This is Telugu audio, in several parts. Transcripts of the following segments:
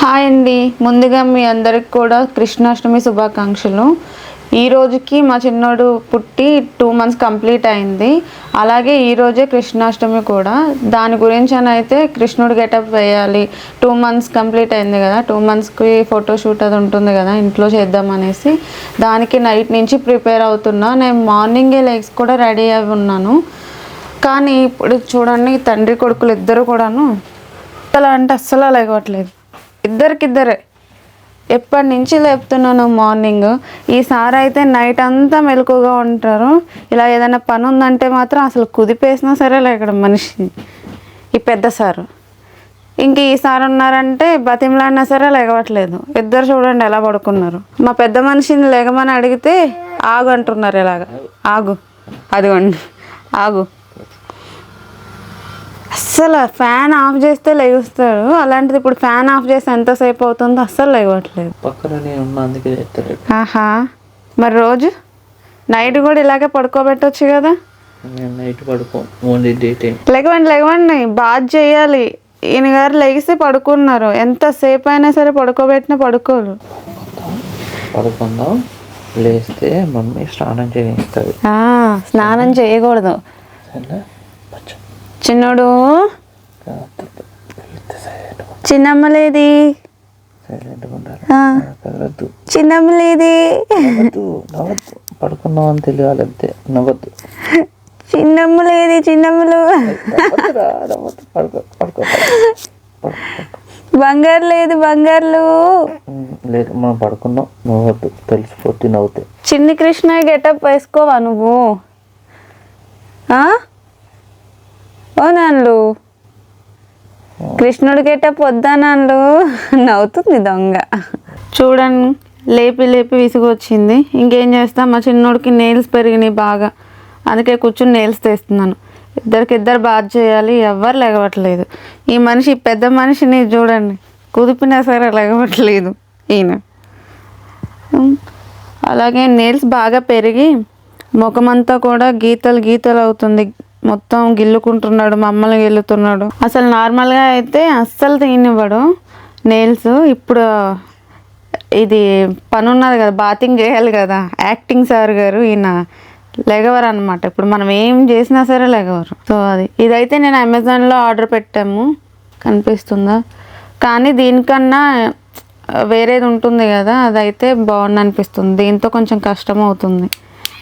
హాయ్ అండి. ముందుగా మీ అందరికి కూడా కృష్ణాష్టమి శుభాకాంక్షలు. ఈ రోజుకి మా చిన్నోడు పుట్టి టూ మంత్స్ కంప్లీట్ అయింది. అలాగే ఈరోజే కృష్ణాష్టమి కూడా. దాని గురించి అని అయితే కృష్ణుడు గెటప్ వేయాలి. టూ మంత్స్ కంప్లీట్ అయింది కదా. టూ మంత్స్కి ఫోటోషూట్ అది ఉంటుంది కదా ఇంట్లో చేద్దాం అనేసి. దానికి నైట్ నుంచి ప్రిపేర్ అవుతున్నా. నేను మార్నింగే లెగ్స్ కూడా రెడీ అయి ఉన్నాను. కానీ ఇప్పుడు చూడండి తండ్రి కొడుకులు ఇద్దరు కూడాను. అలా అంటే అస్సలు లేవట్లేదు ఇద్దరికిద్దరే. ఎప్పటి నుంచి లేపుతున్నాను మార్నింగ్. ఈసారి అయితే నైట్ అంతా మెలకుగా ఉంటారు. ఇలా ఏదైనా పని ఉందంటే మాత్రం అసలు కుదిపేసినా సరే లేకడం మనిషి. ఈ పెద్ద సారు. ఇంక ఈసారి ఉన్నారంటే బతిమలాడినా సరే లేగవట్లేదు. ఇద్దరు చూడండి ఎలా పడుకున్నారు. మా పెద్ద మనిషిని లేగమని అడిగితే ఆగు అంటున్నారు ఇలాగ. ఆగు. అదిగోండి. ఆగు. అస్సలు ఫ్యాన్ ఆఫ్ చేస్తే లేగుస్తాడు. అలాంటిది ఇప్పుడు ఫ్యాన్ ఆఫ్ చేస్తే ఎంతసేపు అవుతుందో అస్సలు లేవట్లేదు పక్కన నేను ఉన్నా అందుకే ఆహా. మరి రోజు? నైట్ కూడా ఇలాగే పడుకోబెట్టొచ్చు కదా? నేను నైట్ పడుకో ఓన్లీ డే టైం. లెగవండి లెగవండి. బాధ చేయాలి. ఈయన గారు లెగిసి పడుకున్నారు. ఎంతసేపు అయినా సరే పడుకోబెట్టినా పడుకోరు. పడుకుందాం. లేస్తే మమ్మీ స్నానం చేయిస్తుంది. స్నానం చేయకూడదు. సరేనా? చిన్నోడు? చిన్నమ్మలేది సైలెంట్గా ఉండాలి ఆ, కదలద్దు చిన్నమ్మలేది నవ్వద్దు నవ్వద్దు. పడుకున్నాం అని తెలియాలి అంతే. నవ్వద్దు. చిన్నమ్మలు. పడుకో పడుకో పడుకో. బంగారు లేదు బంగారులు. లేదు మనం పడుకున్నాం నవ్వద్దు. తెలిసిపోతే నవ్వుతే. చిన్ని కృష్ణ గెటప్ వేసుకోవా నువ్వు? ఓ నాన్లు. కృష్ణుడి పొద్దానాన్లు నవ్వుతుంది దొంగ. చూడండి లేపి లేపి విసుగొచ్చింది. ఇంకేం చేస్తా? మా చిన్నోడికి నెయిల్స్ పెరిగినాయి బాగా. అందుకే కూర్చుని నెయిల్స్ తెస్తున్నాను. ఇద్దరికి ఇద్దరు బాధ చేయాలి ఎవ్వరు లెగవట్లేదు ఈ మనిషి పెద్ద మనిషిని చూడండి. కుదిపినా సరే లెగవట్లేదు ఈయన. అలాగే నెయిల్స్ బాగా పెరిగి ముఖమంతా కూడా గీతలు గీతలు అవుతుంది. మొత్తం గిల్లుకుంటున్నాడు మమ్మల్ని గిల్లుతున్నాడు. అసలు నార్మల్గా అయితే అస్సలు తినివ్వడు నెయిల్స్ ఇప్పుడు ఇది పని ఉన్నది కదా బాతింగ్ చేయాలి కదా. యాక్టింగ్ సార్ గారు ఈయన లెగవరు అనమాట ఇప్పుడు మనం ఏం చేసినా సరే లెగవరు. సో అది. ఇదైతే నేను అమెజాన్లో ఆర్డర్ పెట్టాము. కనిపిస్తుందా? కానీ దీనికన్నా వేరేది ఉంటుంది కదా అదైతే బాగుంది అనిపిస్తుంది దీంతో కొంచెం కష్టం అవుతుంది.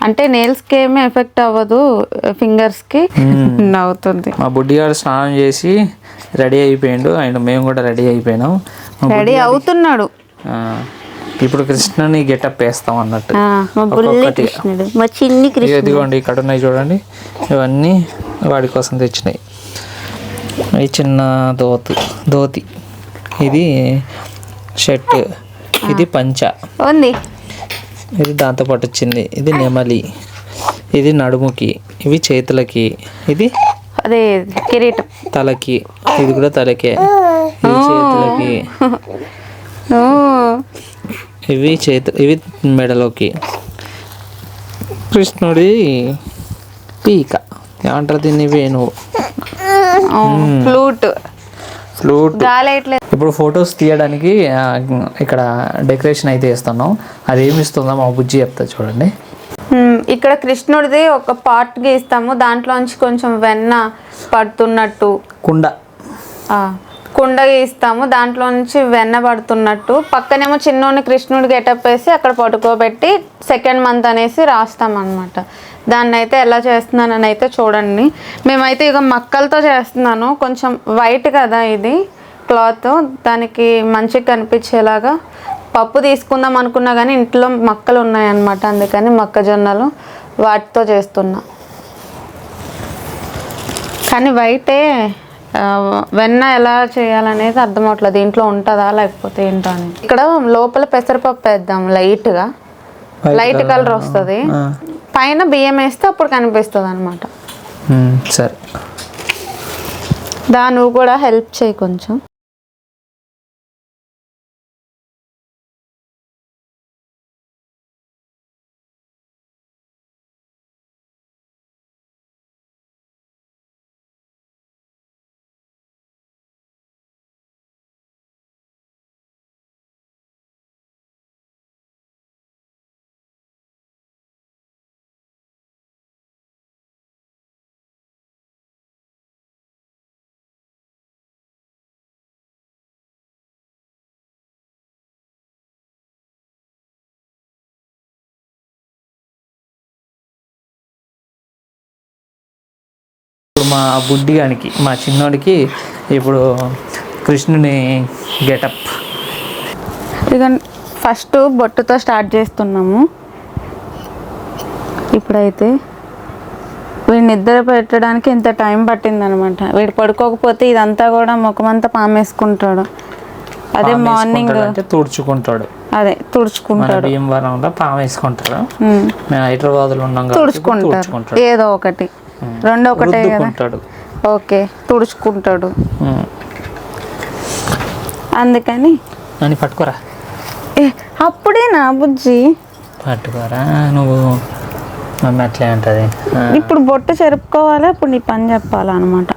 అంటే నేల్స్కి ఏమీ ఎఫెక్ట్ అవ్వదు ఫింగర్స్కి అవుతుంది మా బుడ్డిగాడు స్నానం చేసి రెడీ అయిపోయిండు. అండ్ మేము కూడా రెడీ అయిపోయినాం. రెడీ అవుతున్నాడు. ఇప్పుడు కృష్ణని గెటప్ వేస్తాం అన్నట్టు. మా చిన్ని ఇదిగోండి ఇక్కడ ఉన్నాయి చూడండి. ఇవన్నీ వాడి కోసం తెచ్చినాయి. ఈ చిన్న దోతి ధోతి. ఇది షర్ట్. ఇది పంచ. ఉంది. ఇది దాంతో పాటు వచ్చింది. ఇది నెమలి. ఇది నడుముకి. ఇవి చేతులకి. ఇది అదే కిరీటం. తలకి. ఇది కూడా తలకే. ఇది చేతులకి. ఇవి చేతు ఇవి మెడలోకి. కృష్ణుడి పీక. ఏమంటారు దీన్ని? వేణువు. ఫ్లూట్. ఫ్లూట్ ఇప్పుడు ఫొటోస్ తీయడానికి ఇక్కడ డెకరేషన్ అయితే ఇస్తున్నాం అది ఏమి ఇస్తుందో మా బుజ్జి చెప్తా చూడండి. ఇక్కడ కృష్ణుడిది ఒక పార్ట్ గీస్తాము. దాంట్లోంచి కొంచెం వెన్న పడుతున్నట్టు. కుండ. కుండ గీస్తాము దాంట్లో నుంచి వెన్న పడుతున్నట్టు. పక్కనేమో చిన్నోని కృష్ణుడి గెటప్ వేసి అక్కడ పడుకోబెట్టి సెకండ్ మంత్ అనేసి రాస్తాం అనమాట దాన్ని అయితే ఎలా చేస్తున్నానని అయితే చూడండి. మేమైతే ఇక మక్కలతో చేస్తున్నాను. కొంచెం వైట్ కదా ఇది క్లాత్. దానికి మంచిగా కనిపించేలాగా పప్పు తీసుకుందాం అనుకున్నా కానీ ఇంట్లో మక్కలు ఉన్నాయన్నమాట. అందుకని మొక్కజొన్నలు వాటితో చేస్తున్నా. కానీ వైటే వెన్న ఎలా చేయాలనేది అర్థం అవట్లేదు దీంట్లో ఉంటుందా లేకపోతే ఏంటో అని. ఇక్కడ లోపల పెసరపప్పు వేద్దాం లైట్గా. లైట్ కలర్ వస్తుంది. పైన బియ్యం వేస్తే అప్పుడు కనిపిస్తుంది అనమాట సరే. దా నువ్వు కూడా హెల్ప్ చేయి కొంచెం. ఇప్పుడు మా బుడ్డిగానికి మా చిన్నోడికి ఇప్పుడు కృష్ణుని గెటప్. ఇక ఫస్ట్ బొట్టుతో స్టార్ట్ చేస్తున్నాము. ఇప్పుడైతే వీడిని నిద్ర పెట్టడానికి ఇంత టైం పట్టిందనమాట. వీడు పడుకోకపోతే ఇదంతా కూడా ముఖమంతా పామేసుకుంటాడు. అదే మార్నింగ్ తుడుచుకుంటాడు. అదే తుడుచుకుంటాడు. భీమవరంలో పాము వేసుకుంటాడు ఉమ్. మేము హైదరాబాద్లో ఉన్నాం తుడుచుకుంటాడు. ఏదో ఒకటి. రెండు ఒకటే రుద్దుకుంటాడు. ఓకే తుడుచుకుంటాడు. అందుకని? నన్ను పట్టుకోరా. ఏ అప్పుడే నా బుజ్జి. పట్టుకోరా నువ్వు మమ్మీ అట్లే ఉంటుంది ఇప్పుడు బొట్టు చెరుపుకోవాలి అప్పుడు నీ పని చెప్పాలన్నమాట.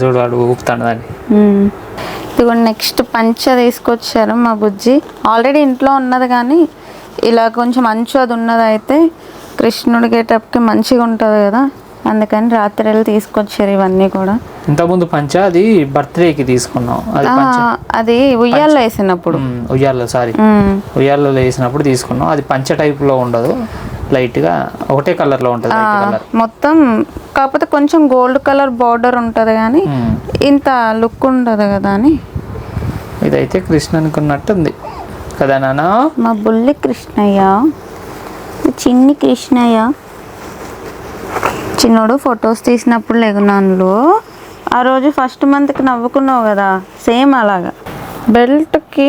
చూడు వాడు ఊపుతాడు దాన్ని. ఇదిగో నెక్స్ట్ పంచ తీసుకొచ్చారు మా బుజ్జి. ఆల్రెడీ ఇంట్లో ఉన్నది కానీ ఇలా కొంచెం అంచు అది ఉన్నది అయితే కృష్ణుడి గేటప్కి మంచిగా ఉంటుంది కదా. అందుకని రాత్రి వెళ్ళి తీసుకొచ్చారు ఇవన్నీ కూడా. ఇంతకుముందు పంచ? అది బర్త్డేకి తీసుకున్నాం. అది ఉయ్యాల్లో వేసినప్పుడు. ఉయ్యాల్లో సారీ. ఉయ్యాల్లో వేసినప్పుడు తీసుకున్నాం. అది పంచ టైప్లో ఉండదు. లైట్గా ఒకటే కలర్లో ఉంటుంది మొత్తం కాకపోతే కొంచెం గోల్డ్ కలర్ బార్డర్ ఉంటుంది కానీ ఇంత లుక్ ఉండదు కదా అని. ఇదైతే కృష్ణ అనుకున్నట్టుంది. కదా నాన్న మా బుల్లి కృష్ణయ్య. చిన్ని కృష్ణయ్య. చిన్నోడు ఫొటోస్ తీసినప్పుడు లెగునాన్లు ఆ రోజు ఫస్ట్ మంత్కి నవ్వుకున్నావు కదా సేమ్ అలాగా. బెల్ట్కి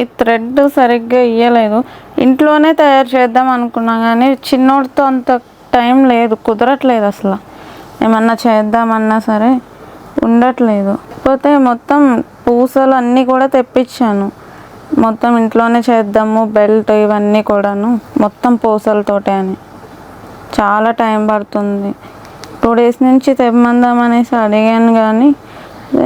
ఈ థ్రెడ్ సరిగ్గా ఇయ్యలేదు. ఇంట్లోనే తయారు చేద్దాం అనుకున్నా కానీ చిన్నోడితో అంత టైం లేదు కుదరట్లేదు అసలు. ఏమన్నా చేద్దామన్నా సరే ఉండట్లేదు. పోతే మొత్తం పూసలు అన్నీ కూడా తెప్పించాను. మొత్తం ఇంట్లోనే చేద్దాము బెల్ట్ ఇవన్నీ కూడాను మొత్తం పూసలతోటే అని. చాలా టైం పడుతుంది. టూ డేస్ నుంచి తెమ్మందాం అనేసి అడిగాను కానీ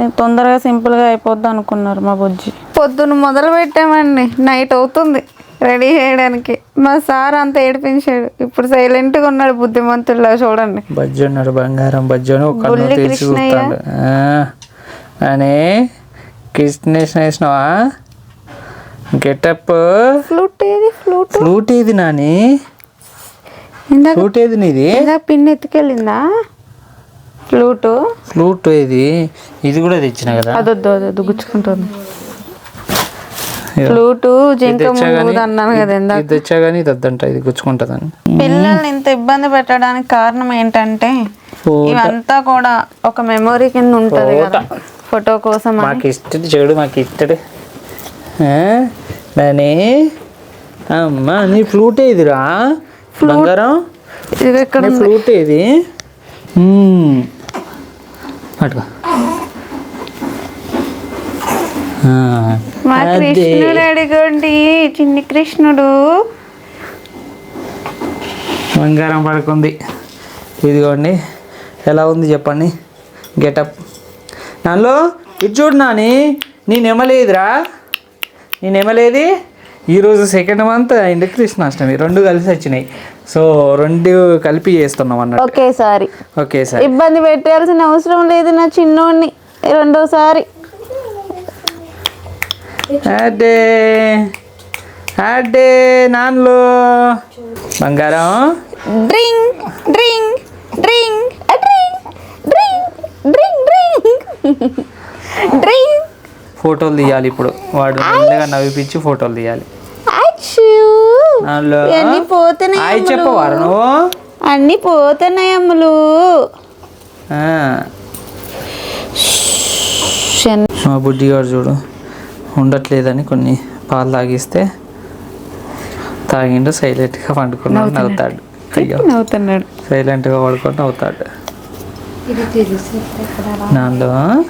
తొందరగా సింపుల్గా అయిపోద్ది అనుకున్నారు మా బుజ్జి. పొద్దున్న మొదలు పెట్టామండి. నైట్ అవుతుంది. రెడీ చేయడానికి. మా సార్ అంత ఏడిపించాడు. ఇప్పుడు సైలెంట్గా ఉన్నాడు బుద్ధిమంతుల్లో చూడండి. బజ్జి ఉన్నాడు బంగారం. బజ్జి బుల్లి కృష్ణయ్య. అని కృష్ణేషన్ వేసినావా గెటప్. ఫ్లూట్ ఏది? ఫ్లూట్? ఫ్లూట్ ఏది నాని? ఇందాక ఫ్లూట్ ఏది నీది? ఇందాక పిన్ ఎత్తుకెళ్ళిందా? ఫ్లూటు? ఫ్లూట్ ఏది? ఇది కూడా తెచ్చిన కదా. అదొద్దు అదొద్దు గుచ్చుకుంటుంది. ఫ్లూటు జింక ముందు అన్నాను కదా ఇది- ఇందాక. ఇది తెచ్చా కానీ ఇది వద్దంట ఇది గుచ్చుకుంటుందని. పిల్లల్ని ఇంత ఇబ్బంది పెట్టడానికి కారణం ఏంటంటే ఇవంతా కూడా ఒక మెమొరీ కింద ఉంటది కదా. ఫోటో కోసం మాకు ఇష్టడు చెడు మాకు ఇష్టడు. దాని అమ్మా నీ ఫ్లూట్ ఏదిరా బంగారం? ఇది ఇక్కడ ఫ్లూట్. పట్టుకో ఆ, మా. కృష్ణుడు అడిగండి చిన్ని కృష్ణుడు. బంగారం పడుకుంది. ఇదిగోండి. ఎలా ఉంది చెప్పండి? గెటప్. నాలో ఇది చూడు నాని నీ నెమలేదురా? నీ నెమలేది? ఈరోజు సెకండ్ మంత్ అండ్ కృష్ణాష్టమి రెండు కలిసి వచ్చినాయి. సో రెండు కలిపి చేస్తున్నాం అన్నమాట ఒకేసారి ఒకేసారి ఇబ్బంది పెట్టాల్సిన అవసరం లేదు నా చిన్నోడిని. రెండోసారి అదే. అదే నాన్లో బంగారం. Drink drink drink drink drink drink drink ఫోటోలు తీయాలి ఇప్పుడు. వాడు మెల్లగా నవ్విపించి ఫోటోలు తీయాలి. అన్ని పోతున్నాయి చెప్పవారు నువ్వు అన్ని పోతున్నాయి అమ్ములు. ఆ. మా బుడ్డిగాడు చూడు ఉండట్లేదని కొన్ని పాలు తాగిస్తే తాగిండు సైలెంట్గా పండుకున్నాడు నవ్వుతాడు. అయ్యో. నవ్వుతున్నాడు. సైలెంట్గా పడుకొని నవ్వుతాడు. నాలో?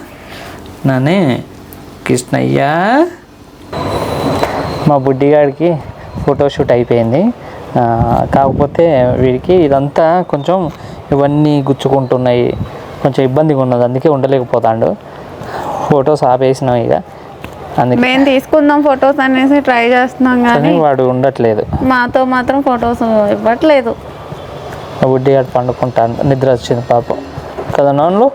నానే? కృష్ణయ్య? మా బుడ్డిగాడికి ఫోటోషూట్ అయిపోయింది. కాకపోతే వీడికి ఇదంతా కొంచెం ఇవన్నీ గుచ్చుకుంటున్నాయి. కొంచెం ఇబ్బందిగా ఉన్నది. అందుకే ఉండలేకపోతాడు. ఫొటోస్ ఆపేసినాం ఇక. అందుకే మేము తీసుకుందాం ఫొటోస్ అనేసి ట్రై చేస్తున్నాం కానీ వాడు ఉండట్లేదు. మాతో మాత్రం ఫొటోస్ ఇవ్వట్లేదు. మా బుడ్డిగాడు పండుకుంటాను నిద్ర వచ్చింది పాపం. కదా నోన్లు?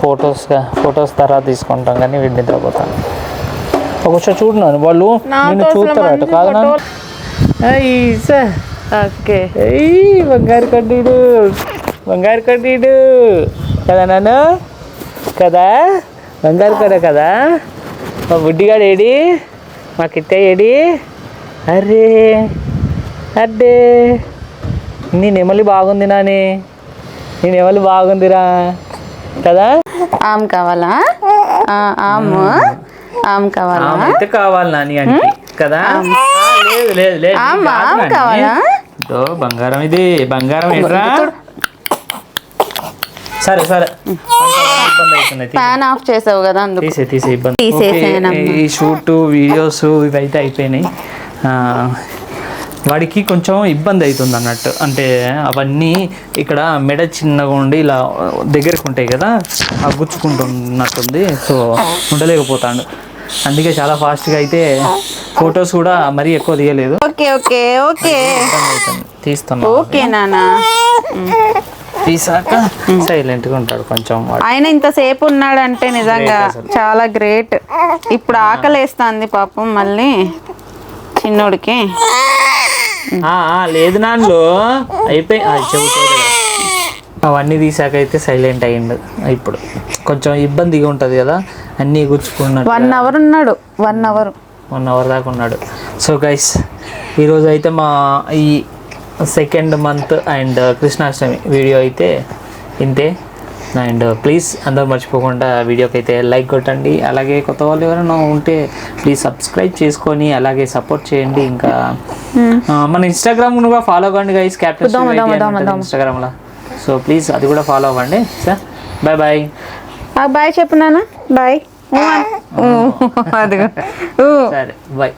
ఫొటోస్గా ఫొటోస్ తర్వాత తీసుకుంటాం కానీ వీడు నిద్రపోతాను ఒకసారి చూడన్నాను వాళ్ళు నిన్ను చూస్తారట మంచి కాదు ఓకే. ఏయ్ బంగారు కడ్డీడు బంగారు కడ్డీడు కదా నన్ను? కదా? బంగారు కూడా కదా? మా బుడ్డిగాడు ఏడి? మా కిట్టయ్య ఏడి? అరే అడ్డే నీ నెమలి బాగుంది నాని. నీ నెమలి బాగుందిరా. కదా? ఆమ్ కావాలా? ఆము. ఆమ్ కావాలా? అయితే కావాలి నాని అంటే. కదా? లేదు లేదు లేదు. కావాలా? బంగారం ఇది. బంగారం ఏంట్రా? సరే సరే. ఫ్యాన్ ఆఫ్ చేసావు కదా అందుకు. తీసే తీసే ఇబ్బంది. ఈ షూట్ వీడియోస్ ఇవి అయితే అయిపోయినాయి. ఆ, వాడికి కొంచెం ఇబ్బంది అవుతుంది అన్నట్టు. అంటే అవన్నీ ఇక్కడ మెడ చిన్నగా ఉండి ఇలా దగ్గరకు ఉంటాయి కదా ఆ గుచ్చుకుంటున్నట్టుంది సో ఉండలేకపోతాడు. అందుకే చాలా ఫాస్ట్గా అయితే ఫొటోస్ కూడా మరీ ఎక్కువ తీయలేదు. Okay okay okay. తీస్తున్నా ఓకే నాన్న తీసాక సైలెంట్గా ఉంటాడు కొంచెం ఆయన ఇంతసేపు ఉన్నాడంటే నిజంగా చాలా గ్రేట్ ఇప్పుడు ఆకలేస్తుంది పాపం మళ్ళీ చిన్నోడికి. లేదు నాన్నలో అయిపోయి కదా. అవన్నీ తీసాక అయితే సైలెంట్ అయ్యిండు. ఇప్పుడు కొంచెం ఇబ్బందిగా ఉంటుంది కదా అన్నీ గుచ్చుకున్నట్టు వన్ అవర్ ఉన్నాడు. వన్ అవర్ వన్ అవర్ దాకా ఉన్నాడు. సో గైస్ ఈరోజు అయితే మా ఈ second month and Krishnashtami video అయితే ఇంతే. అండ్ ప్లీజ్ అందరూ మర్చిపోకుండా వీడియోకి అయితే లైక్ కొట్టండి. అలాగే కొత్త వాళ్ళు ఎవరైనా ఉంటే ప్లీజ్ సబ్స్క్రైబ్ చేసుకొని అలాగే సపోర్ట్ చేయండి. ఇంకా ఆ, మన ఇన్స్టాగ్రామ్ కూడా ఫాలో అవ్వండి గైస్ క్యాప్టెన్ ఇన్స్టాగ్రామ్లో సో ప్లీజ్ అది కూడా ఫాలో అవ్వండి సార్. బాయ్ బాయ్ బాయ్ చెప్పు నాన్న. బాయ్ అదిగో ఊ. సరే బాయ్